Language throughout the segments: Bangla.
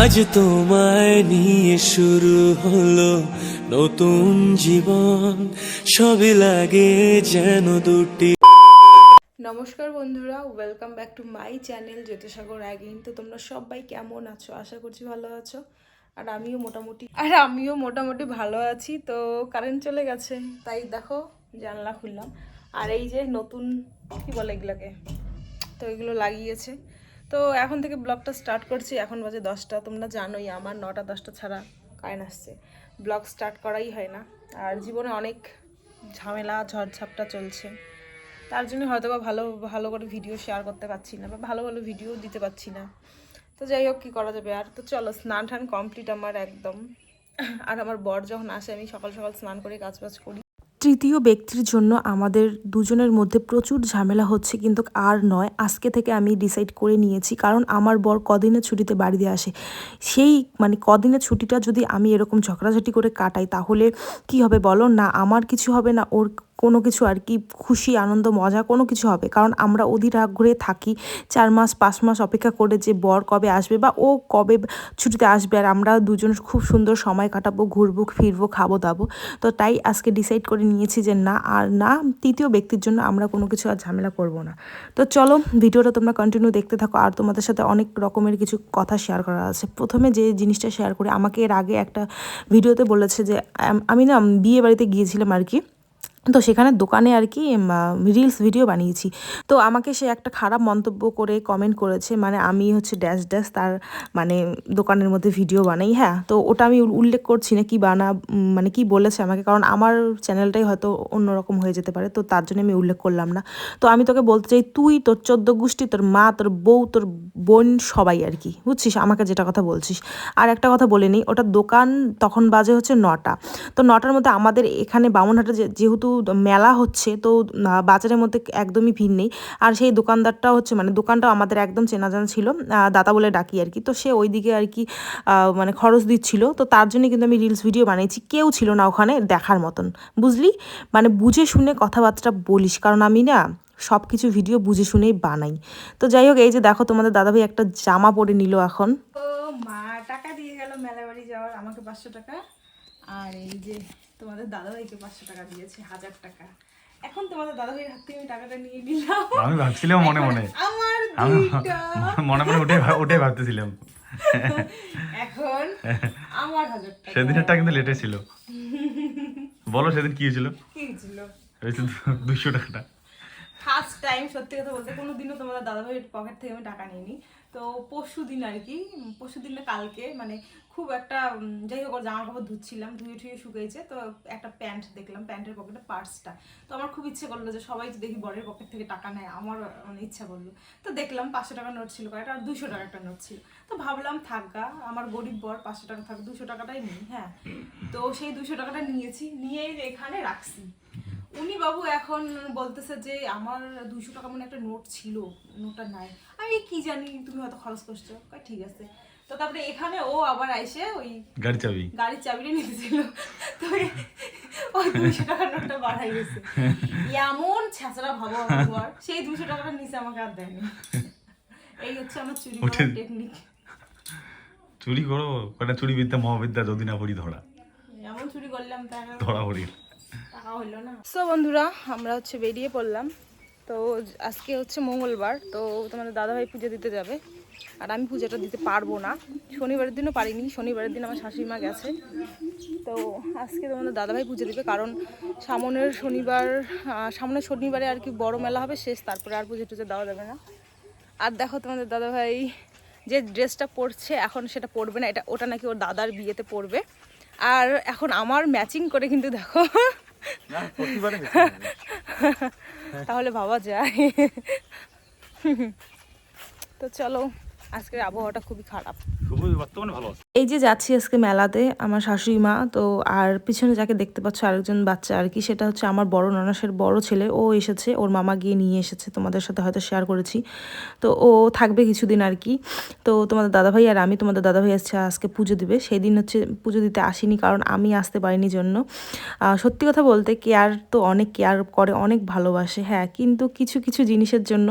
আজ তোমায় নিয়ে শুরু হলো নতুন জীবন। সবে লাগে যেন দুটি। নমস্কার বন্ধুরা welcome back to my channel Jyotisagar again তো তোমরা সবাই কেমন আছো? আশা করছি ভালো আছো। আর আমিও মোটামুটি আর আমিও মোটামুটি ভালো আছি। তো কারেন্ট চলে গেছে। তাই দেখো, জানলা খুললাম। আর এই যে নতুন কি বলে এগুলোকে? তো এগুলো লাগিয়েছে। তো এখন থেকে ব্লগটা স্টার্ট করছি। এখন বাজে দশটা। তোমরা জানোই আমার নটা দশটা ছাড়া কারেন্ট আসছে। ব্লগ স্টার্ট করাই হয় না। আর জীবনে অনেক ঝামেলা, ঝড়ঝাপটা চলছে। তার জন্য হয়তো বা ভালো ভালো করে ভিডিও শেয়ার করতে পারছি না বা ভালো ভালো ভিডিও দিতে পারছি না। তো যাই হোক, কী করা যাবে আর? তো চলো স্নান টান কমপ্লিট আমার একদম। আর আমার বর যখন আসে, আমি সকাল সকাল স্নান করে কাজ বাজ করি। তৃতীয় ব্যক্তির জন্য আমাদের দুজনের মধ্যে প্রচুর ঝামেলা হচ্ছে, কিন্তু আর নয়। আজকে থেকে আমি ডিসাইড করে নিয়েছি, কারণ আমার বর কদিনের ছুটিতে বাড়িতে আসে। সেই মানে কদিনের ছুটিটা যদি আমি এরকম ঝগড়াঝাটি করে কাটাই, তাহলে কি হবে বলো? না, আমার কিছু হবে না, ওর কোনো কিছু আর কি খুশি, আনন্দ, মজা কোনো কিছু হবে। কারণ আমরা অধীর আগ্রহে থাকি, চার মাস, পাঁচ মাস অপেক্ষা করে যে বর কবে আসবে বা ও কবে ছুটিতে আসবে আর আমরা দুজন খুব সুন্দর সময় কাটাবো, ঘুরবো, ফিরবো, খাব, দাবো। তো তাই আজকে ডিসাইড করে নিয়েছি যে না, আর না, তৃতীয় ব্যক্তির জন্য আমরা কোনো কিছু আর ঝামেলা করব না। তো চলো ভিডিওটা তোমরা কন্টিনিউ দেখতে থাকো আর তোমাদের সাথে অনেক রকমের কিছু কথা শেয়ার করা আছে। প্রথমে যে জিনিসটা শেয়ার করি, আমাকে এর আগে একটা ভিডিওতে বলেছে যে, আমি না বিয়ে বাড়িতে গিয়েছিলাম আর কি। তো সেখানে দোকানে আর কি রিলস ভিডিও বানিয়েছি। তো আমাকে সে একটা খারাপ মন্তব্য করে কমেন্ট করেছে মানে আমি হচ্ছে ড্যাশ ড্যাশ তার মানে দোকানের মধ্যে ভিডিও বানাই হ্যাঁ? তো ওটা আমি উল্লেখ করছি না কি বানা মানে কি বলেছে আমাকে, কারণ আমার চ্যানেলটাই হয়তো অন্যরকম হয়ে যেতে পারে, তো তার জন্য আমি উল্লেখ করলাম না। তো আমি তোকে বলতে চাই, তুই তোর চোদ্দ গোষ্ঠী, তোর মা, তোর বউ, তোর বোন সবাই আর কি, বুঝছিস? আমাকে যেটা কথা বলছিস। আর একটা কথা বলে নিই, ওটা দোকান তখন বাজে হচ্ছে নটা। তো নটার মধ্যে আমাদের এখানে বামুনহাটে যেহেতু মেলা হচ্ছে, তো বাজারের মধ্যে একদমই ভিড় নেই। আর সেই দোকানদারটা হচ্ছে মানে দোকানটাও আমাদের একদম চেনা জানা ছিল দাদা বলে ডাকি আর কি। তো সে ওইদিকে আর কি মানে খরচ দিচ্ছিল। তো তার জন্য কিন্তু আমি রিলস ভিডিও বানিয়েছি। কেউ ছিল না ওখানে দেখার মতন, বুঝলি? মানে বুঝে শুনে কথাবার্তা বলিস, কারণ আমি না সব কিছু ভিডিও বুঝে শুনেই বানাই। তো যাই হোক, এই যে দেখো, তোমাদের দাদাভাই একটা জামা পরে নিল এখন। মা, টাকা দিয়ে গেল মেলা বাড়ি যাওয়ার, আমাকে পাঁচশো টাকা। আর এই যে তোমাদের দাদাভাইকে পাঁচশো টাকা দিয়েছে হাজার টাকা। এখন তোমাদের দাদাভাইয়ের হাত থেকে আমি টাকাটা নিয়ে নিলাম। আমি ভাবছিলাম মনে মনে। আমার আমি মনে মনে উঠে উঠে ভাবতেছিলাম। এখন আমার হাজার টাকা। সেদিনেরটা কিন্তু লেটে ছিল। বলো সেদিন কি হয়েছিল? কি হয়েছিল? দুশো টাকাটা। ফার্স্ট টাইম সত্যি কথা বলতে কোনো দিনও তোমাদের দাদাভাইয়ের পকেট থেকে আমি টাকা নিইনি। তো পরশু দিন আর কি পরশু দিন কালকে মানে খুব একটা যাই হোক জামা কাপড় ধুচ্ছিলাম, ধুয়ে ঠুয়ে শুকিয়েছে তো একটা প্যান্ট দেখলাম, প্যান্টের পকেটে পার্সটা তো আমার খুব ইচ্ছে করল যে সবাই দেখি বরের পকেট থেকে টাকা নেয়, আমার মানে ইচ্ছা করল। তো দেখলাম পাঁচশো টাকা নোট ছিল, কয়েকটা, আর দুশো টাকা একটা নোট ছিল। তো ভাবলাম থাকগা আমার গরিব বর, পাঁচশো টাকা থাক দুশো টাকাটাই নিই হ্যাঁ। তো সেই দুশো টাকাটা নিয়েছি, নিয়ে এখানে রাখছি। উনি বাবু এখন বলতেছে যে আমার দুশো টাকা মানে একটা নোট ছিল নোটটা নাই। আমি কি জানি তুমি হয়তো খরচ করছ। ঠিক আছে। তো তারপরে এখানে ও আবার আইসে ওই গাড়ি চাবি। গাড়ির চাবিটা নিতেছিল। তো ওই দুশো টাকার নোটটা বাড়াই গেছে এমন ছেঁচড়া ভাবো আমার বর, সেই দুশো টাকাটা নিচে আমাকে আর দেয়নি। এই হচ্ছে আমার চুরি ওঠে- টেকনিক চুরি করো কটা চুরি বিদ্যা মহাবিদ্যা যদি না পড়ি ধরা। এমন চুরি করলাম তার। ধরা পড়ি। সো বন্ধুরা, আমরা হচ্ছে বেরিয়ে পড়লাম। তো আজকে হচ্ছে মঙ্গলবার, তো তোমাদের দাদাভাই পুজো দিতে যাবে। আর আমি পুজোটা দিতে পারব না। শনিবারের দিনও পারিনি, শনিবারের দিন আমার শাশুড়ি মা গেছে। তো আজকে তোমাদের দাদাভাই পুজো দিবে, কারণ সামনের শনিবার সামনের শনিবারে আর কি বড় মেলা হবে, শেষ, তারপরে আর পুজো টুজো দেওয়া যাবে না। আর দেখো তোমাদের দাদাভাই যে ড্রেসটা পরছে, এখন সেটা পরবে না, এটা, ওটা নাকি ওর দাদার বিয়েতে পরবে। আর এখন আমার ম্যাচিং করে কিন্তু দেখো তাহলে ভাবা যায়। তো চলো আজকের আবহাওয়াটা খুবই খারাপ। এই যে যাচ্ছি আজকে মেলাতে, আমার শাশুড়ি মা, তো আর পিছনে যাকে দেখতে পাচ্ছ আরেকজন বাচ্চা আর কি, সেটা হচ্ছে আমার বড় ননাসের বড় ছেলে। ও এসেছে, ওর মামা গিয়ে নিয়ে এসেছে, তোমাদের সাথে হয়তো শেয়ার করেছি। তো ও থাকবে কিছুদিন আর কি। তো তোমাদের দাদাভাই আর আমি, তোমাদের দাদাভাই আসছে আজকে পুজো দিবে। সেই দিন হচ্ছে পুজো দিতে আসিনি কারণ আমি আসতে পারিনি জন্য। সত্যি কথা বলতে কেয়ার তো অনেক কেয়ার করে, অনেক ভালোবাসে হ্যাঁ কিন্তু কিছু কিছু জিনিসের জন্য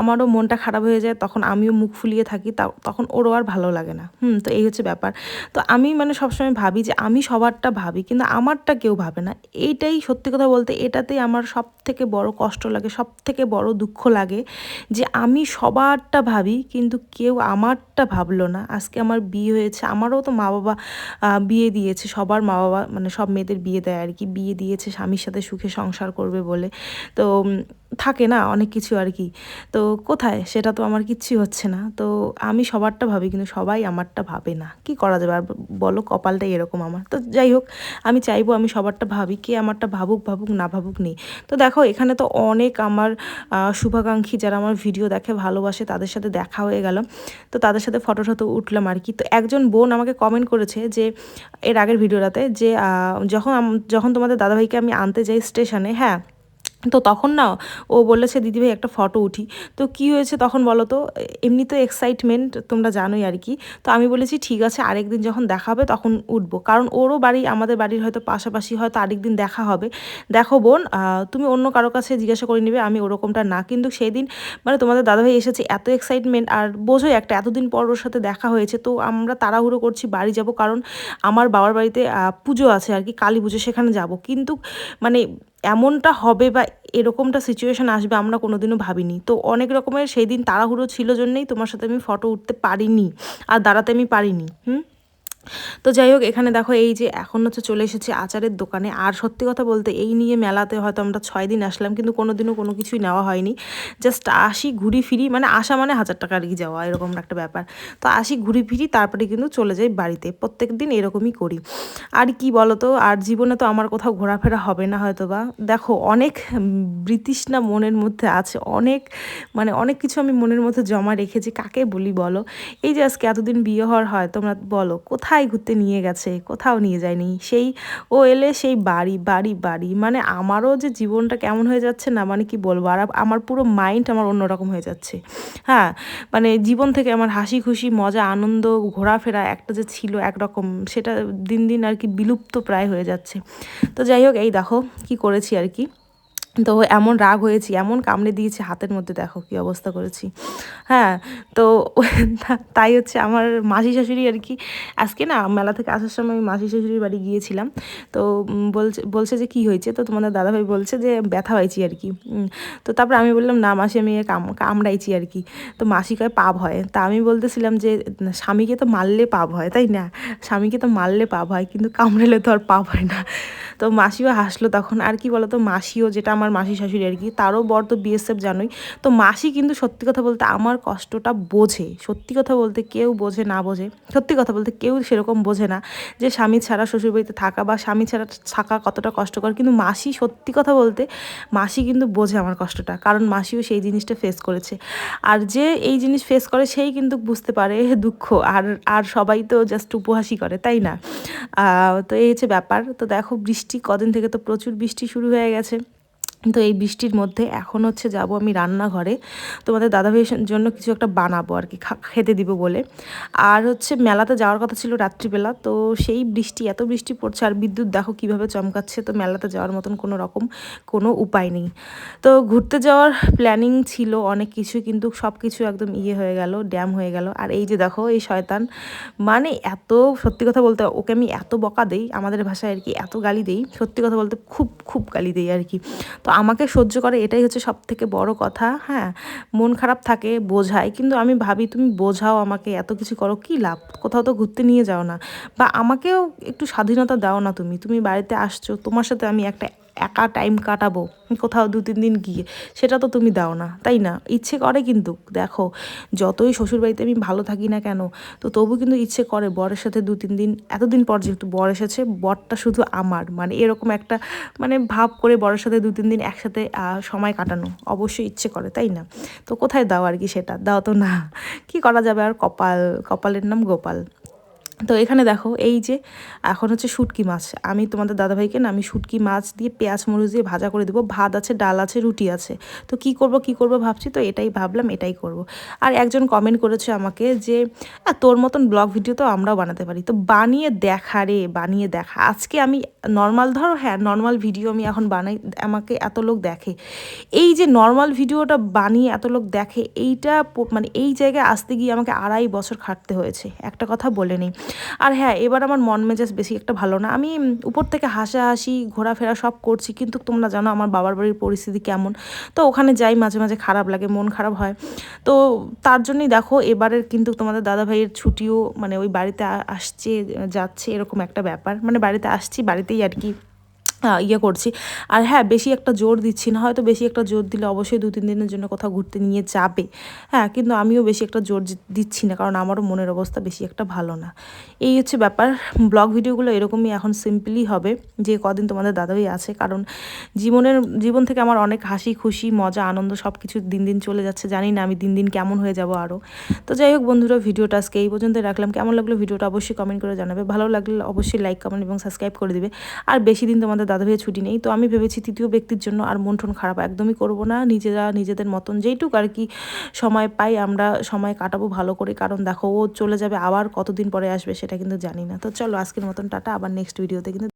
আমারও মনটা খারাপ হয়ে যায়। তখন আমিও মুখ ফুলিয়ে থাকি তখন ওরও আর ভালো লাগে হুম, তো এই হচ্ছে ব্যাপার। তো আমি মানে সবসময় ভাবি যে আমি সবারটা ভাবি, কিন্তু আমারটা কেউ ভাবে না। এইটাই সত্যি কথা বলতে, এটাতেই আমার সব থেকে বড় কষ্ট লাগে সব থেকে বড় দুঃখ লাগে যে আমি সবারটা ভাবি, কিন্তু কেউ আমারটা ভাবলো না। আজকে আমার বিয়ে হয়েছে, আমারও তো মা বাবা বিয়ে দিয়েছে, সবার মা বাবা মানে সব মেয়েদের বিয়ে দেয় আর কি, বিয়ে দিয়েছে, স্বামীর সাথে সুখে সংসার করবে বলে। তো থাকে না, অনেক কিছু আর কি। তো কোথায়? সেটা তো আমার কিচ্ছু হচ্ছে না। তো আমি সবারটা ভাবি, কিন্তু সবাই আমারটা ভাবে না। কি করা যাবে? আর বলো, কপালটাই এরকম আমার। তো যাই হোক, আমি চাইব আমি সবারটা ভাবি, কে আমারটা ভাবুক ভাবুক, না ভাবুক নেই। তো দেখো, এখানে তো অনেক আমার শুভাকাঙ্ক্ষী যারা আমার ভিডিও দেখে ভালোবাসে, তাদের সাথে দেখা হয়ে গেল। তো তাদের সাথে ফটো টটো উঠলাম আর কি। তো একজন বোন আমাকে কমেন্ট করেছে যে, এর আগের ভিডিওটাতে যে যখন যখন তোমাদের দাদাভাইকে আমি আনতে যাই স্টেশনে হ্যাঁ তো তখন না ও বলেছে দিদিভাই একটা ফটো উঠি। তো কি হয়েছে তখন বলো তো, এমনি তো এক্সাইটমেন্ট তোমরা জানোই আর কি। তো আমি বলেছি, ঠিক আছে, আরেকদিন যখন দেখা হবে তখন উঠবো। কারণ ওরও বাড়ি, আমাদের বাড়ির হয়তো পাশাপাশি হয়তো আরেকদিন দেখা হবে। দেখো বোন তুমি অন্য কারও কাছে জিজ্ঞাসা করে নিবে, আমি ওরকমটা না। কিন্তু সেই দিন মানে তোমাদের দাদাভাই এসেছে, এত এক্সাইটমেন্ট আর বোঝোই একটা, এতদিন পর ওর সাথে দেখা হয়েছে। তো আমরা তাড়াহুড়ো করছি, বাড়ি যাব। কারণ আমার বাবার বাড়িতে পুজো আছে আর কি, কালী পুজো, সেখানে যাব। কিন্তু মানে এমনটা হবে বা এরকমটা সিচুয়েশন আসবে আমরা কোনোদিনও ভাবিনি। তো অনেক রকমের সেই দিন তাড়াহুড়ো ছিল জন্যেই তোমার সাথে আমি ফটো উঠতে পারিনি, আর দাঁড়াতে আমি পারিনি। হুম? তো যাই হোক, এখানে দেখো এই যে এখন হচ্ছে চলে এসেছি আচারের দোকানে। আর সত্যি কথা বলতে এই নিয়ে মেলাতে হয়তো আমরা ছয় দিন আসলাম, কিন্তু কোনোদিনও কোনো কিছুই নেওয়া হয়নি। জাস্ট আসি ঘুরি ফিরি মানে আসা মানে হাজার টাকা আর কি যাওয়া, এরকম একটা ব্যাপার। তো আসি ঘুরি ফিরি, তারপরে কিন্তু চলে যাই বাড়িতে। প্রত্যেক দিন এরকমই করি। আর কি বলতো, আর জীবনে তো আমার কোথাও ঘোরাফেরা হবে না হয়তো বা দেখো, অনেক বৃতৃষ্ণা মনের মধ্যে আছে, অনেক মানে অনেক কিছু আমি মনের মধ্যে জমা রেখেছি। কাকে বলি বলো? এই যে আজকে এতদিন বিয়ে হওয়ার হয়, তোমরা বলো, কোথায় ঘুরতে নিয়ে গেছে, কোথাও নিয়ে যায়নি, সেই ও এলে সেই বাড়ি বাড়ি বাড়ি মানে আমারও যে জীবনটা কেমন হয়ে যাচ্ছে না মানে কি বলব, আর আমার পুরো মাইন্ড আমার অন্যরকম হয়ে যাচ্ছে। হ্যাঁ মানে জীবন থেকে আমার হাসি খুশি, মজা, আনন্দ, ঘোরাফেরা একটা যে ছিল একরকম, সেটা দিন দিন আর কি বিলুপ্ত প্রায় হয়ে যাচ্ছে। তো যাই হোক, এই দেখো কি করেছি আর কি। তো এমন রাগ হয়েছি, এমন কামড়ে দিয়েছি হাতের মধ্যে, দেখো কি অবস্থা করেছি। হ্যাঁ তো তাই হচ্ছে আমার মাসি শাশুড়ি আর কি, আজকে না মেলা থেকে আসার সময় আমি মাসি শাশুড়ির বাড়ি গিয়েছিলাম। তো বলছে বলছে যে কি হয়েছে? তো তোমাদের দাদাভাই বলছে যে ব্যথা হয়েছি আর কি। তো তারপর আমি বললাম, না মাসি, আমি কাম, কামড়াইছি আর কি। তো মাসি কয়, পাপ হয়। তা আমি বলতেছিলাম যে স্বামীকে তো মারলে পাপ হয়, তাই না? স্বামীকে তো মারলে পাপ হয়, কিন্তু কামড়ালে তো আর পাপ হয় না। তো মাসিও হাসলো তখন। আর কি বলতো, মাসিও যেটা আমার মাসি শাশুড়ি আর কি, তারও বর তো বিএসএফ জানোই। তো মাসি কিন্তু সত্যি কথা বলতে আমার কষ্টটা বোঝে। সত্যি কথা বলতে কেউ বোঝে না বোঝে। সত্যি কথা বলতে কেউ সেরকম বোঝে না যে স্বামী ছাড়া শ্বশুরবাড়িতে থাকা বা স্বামী ছাড়া থাকা কতটা কষ্টকর। কিন্তু মাসি সত্যি কথা বলতে, মাসি কিন্তু বোঝে আমার কষ্টটা। কারণ মাসিও সেই জিনিসটা ফেস করেছে। আর যে এই জিনিস ফেস করে, সেই কিন্তু বুঝতে পারে দুঃখ। আর আর সবাই তো জাস্ট উপহাসই করে, তাই না? তো এই হচ্ছে ব্যাপার। তো দেখো, বৃষ্টি কদিন থেকে তো প্রচুর বৃষ্টি শুরু হয়ে গেছে। তো এই বৃষ্টির মধ্যে এখন হচ্ছে যাব আমি রান্নাঘরে। তোমাদের দাদাভাইয়ের জন্য কিছু একটা বানাবো আর কি খেতে দিব বলে। আর হচ্ছে মেলাতে যাওয়ার কথা ছিল রাত্রিবেলা, তো সেই বৃষ্টি, এত বৃষ্টি পড়ছে আর বিদ্যুৎ দেখো কীভাবে চমকাচ্ছে, তো মেলাতে যাওয়ার মতন কোনো রকম কোনো উপায় নেই। তো ঘুরতে যাওয়ার প্ল্যানিং ছিল অনেক কিছু কিন্তু সব কিছু একদম ইয়ে হয়ে গেল, ড্যাম হয়ে গেল। আর এই যে দেখো, এই শয়তান মানে এত, সত্যি কথা বলতে ওকে আমি এত বকা দেই, আমাদের ভাষায় আর কি এত গালি দেই, সত্যি কথা বলতে খুব খুব গালি দেই আর কি। তো আমাকে সহ্য করে এটাই হচ্ছে সব থেকে বড় কথা। হ্যাঁ মন খারাপ থাকে, বোঝায়। কিন্তু আমি ভাবি, তুমি বোঝাও আমাকে, এত কিছু করো, কি লাভ? কোথাও তো ঘুরতে নিয়ে যাও না। বা, আমাকেও একটু স্বাধীনতা দাও না তুমি। তুমি বাড়িতে আসছো, তোমার সাথে আমি একটা একা টাইম কাটাবো, কোথাও দু, তিন দিন গিয়ে, সেটা তো তুমি দাও না, তাই না? ইচ্ছে করে কিন্তু, দেখো, যতই শ্বশুরবাড়িতে আমি ভালো থাকি না কেন, তো তবু কিন্তু ইচ্ছে করে বরের সাথে দু, তিন দিন, এতদিন পর যেহেতু বর এসেছে, বরটা শুধু আমার মানে এরকম একটা মানে ভাব করে বরের সাথে দু, তিন দিন একসাথে সময় কাটানো, অবশ্যই ইচ্ছে করে, তাই না? তো কোথায় দাও আর কি সেটা? দাও তো না। কি করা যাবে আর কপাল? কপালের নাম গোপাল। তো এখানে দেখো, এই যে, এখন হচ্ছে শুটকি মাছ। আমি তোমাদের দাদাভাইকে না, আমি শুটকি মাছ দিয়ে পেঁয়াজ মরিচ দিয়ে ভাজা করে দেবো। ভাত আছে, ডাল আছে, রুটি আছে। তো কি করব কি করব ভাবছি তো, এটাই ভাবলাম, এটাই করব। আর একজন কমেন্ট করেছে আমাকে যে তোর মতন ব্লগ ভিডিও তো আমরাও বানাতে পারি। তো বানিয়ে দেখা রে, বানিয়ে দেখা। আজকে আমি নর্মাল ধরো হ্যাঁ নর্মাল ভিডিও আমি এখন বানাই, আমাকে এত লোক দেখে। এই যে নর্মাল ভিডিওটা বানিয়ে এত লোক দেখে, এইটা মানে এই জায়গায় আসতে গিয়ে আমাকে আড়াই বছর খাটতে হয়েছে। একটা কথা বলে নেই। আর হ্যাঁ এবার আমার মন মেজাজ বেশি একটা ভালো না। আমি উপর থেকে হাসাহাসি, ঘোরাফেরা সব করছি, কিন্তু তোমরা জানো আমার বাবার বাড়ির পরিস্থিতি কেমন। তো ওখানে যাই, মাঝে মাঝে খারাপ লাগে, মন খারাপ হয়। তো তার জন্যই দেখো, এবারের কিন্তু তোমাদের দাদা ভাইয়ের ছুটিও মানে ওই বাড়িতে আসছে, যাচ্ছে এরকম একটা ব্যাপার। মানে বাড়িতে আসছি, বাড়িতেই আর কি ইয়ে করছি। আর হ্যাঁ বেশি একটা জোর দিচ্ছি না। হয়তো বেশি একটা জোর দিলে অবশ্যই দু তিন দিনের জন্য কোথাও ঘুরতে নিয়ে যাবে। হ্যাঁ কিন্তু আমিও বেশি একটা জোর দিচ্ছি না, কারণ আমারও মনের অবস্থা বেশি একটা ভালো না। এই হচ্ছে ব্যাপার। ব্লগ ভিডিওগুলো এরকমই এখন সিম্পলি হবে, যে কদিন তোমাদের দাদাই আছে। কারণ জীবনের, জীবন থেকে আমার অনেক হাসি, খুশি, মজা, আনন্দ সব কিছু দিন দিন চলে যাচ্ছে। জানি না আমি দিন দিন কেমন হয়ে যাব আরও। তো যাই হোক বন্ধুরা, ভিডিওটা আজকে এই পর্যন্ত রাখলাম। কেমন লাগল ভিডিওটা অবশ্যই কমেন্ট করে জানাবে। ভালো লাগলে অবশ্যই লাইক, কমেন্ট এবং সাবস্ক্রাইব করে দিবে। আর বেশি দিন তোমাদের দাদা ভাইয়ের ছুটি নেই। তো আমি ভেবেছি তৃতীয় ব্যক্তির জন্য আর মন টন খারাপ একদমই করব না। নিজেরা, নিজেদের মতন যেইটুক আর কি সময় পাই আমরা সময় কাটাবো ভালো করে। কারণ দেখো, ও চলে যাবে আবার কতদিন পরে আসবে সেটা কিন্তু জানি না। তো চলো আজকের মতন টাটা, আবার নেক্সট ভিডিওতে কিন্তু